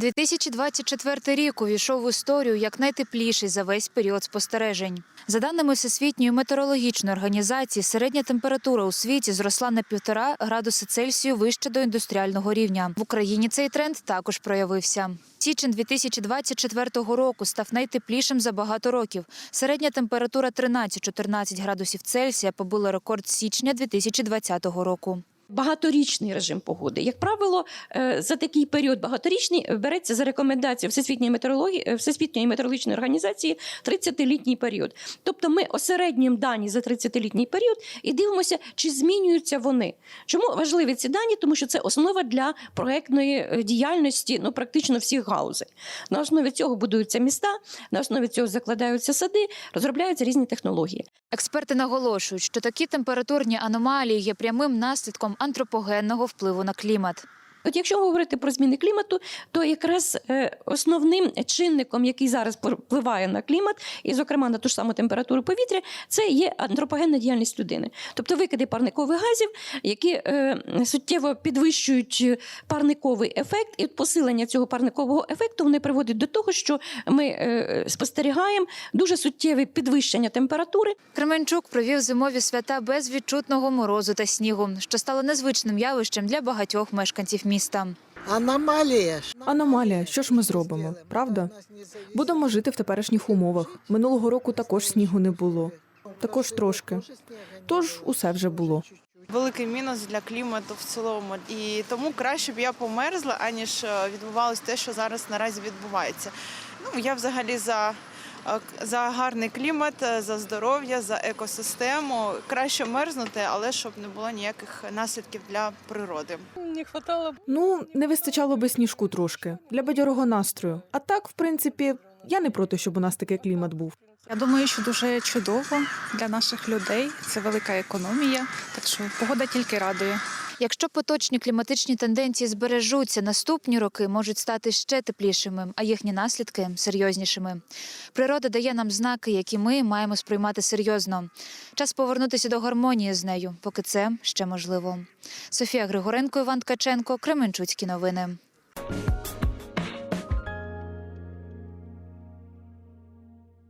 2024 рік увійшов в історію як найтепліший за весь період спостережень. За даними Всесвітньої метеорологічної організації, середня температура у світі зросла на півтора градуси Цельсію вище до індустріального рівня. В Україні цей тренд також проявився. Січень 2024 року став найтеплішим за багато років. Середня температура 13-14 градусів Цельсія побила рекорд січня 2020 року. Багаторічний режим погоди. Як правило, е, за такий період багаторічний береться за рекомендацією Всесвітньої метеорології е, Всесвітньої метеорологічної організації 30-літній період. Тобто ми осереднюємо дані за 30-літній період і дивимося, чи змінюються вони. Чому важливі ці дані? Тому що це основа для проектної е, діяльності ну практично всіх галузей. На основі цього будуються міста, на основі цього закладаються сади, розробляються різні технології. Експерти наголошують, що такі температурні аномалії є прямим наслідком антропогенного впливу на клімат. От якщо говорити про зміни клімату, то якраз е, основним чинником, який зараз впливає на клімат, і, зокрема, на ту ж саму температуру повітря, це є антропогенна діяльність людини, тобто викиди парникових газів, які е, суттєво підвищують е, парниковий ефект, і посилення цього парникового ефекту вони приводять до того, що ми спостерігаємо дуже суттєве підвищення температури. Кременчук провів зимові свята без відчутного морозу та снігу, що стало незвичним явищем для багатьох мешканців міста. Аномалія. Аномалія, що ж ми зробимо, правда? Будемо жити в теперішніх умовах. Минулого року також снігу не було. Також трошки. Тож усе вже було. великий мінус для клімату в цілому. І тому краще б я померзла, аніж е, відбувалось те, що зараз наразі відбувається. Ну я взагалі за. Е, За гарний клімат, е, за здоров'я, за екосистему краще мерзнути, але щоб не було ніяких наслідків для природи. Не хватало Ну, не вистачало би сніжку трошки для бадьорого настрою. А так, в принципі, я не проти, щоб у нас такий клімат був. Я думаю, що дуже чудово для наших людей. Це велика економія, так що погода тільки радує. Якщо поточні кліматичні тенденції збережуться, наступні роки можуть стати ще теплішими, а їхні наслідки серйознішими. Природа дає нам знаки, які ми маємо сприймати серйозно. Час повернутися до гармонії з нею, поки це ще можливо. Софія Григоренко, Іван Ткаченко, Кременчуцькі новини.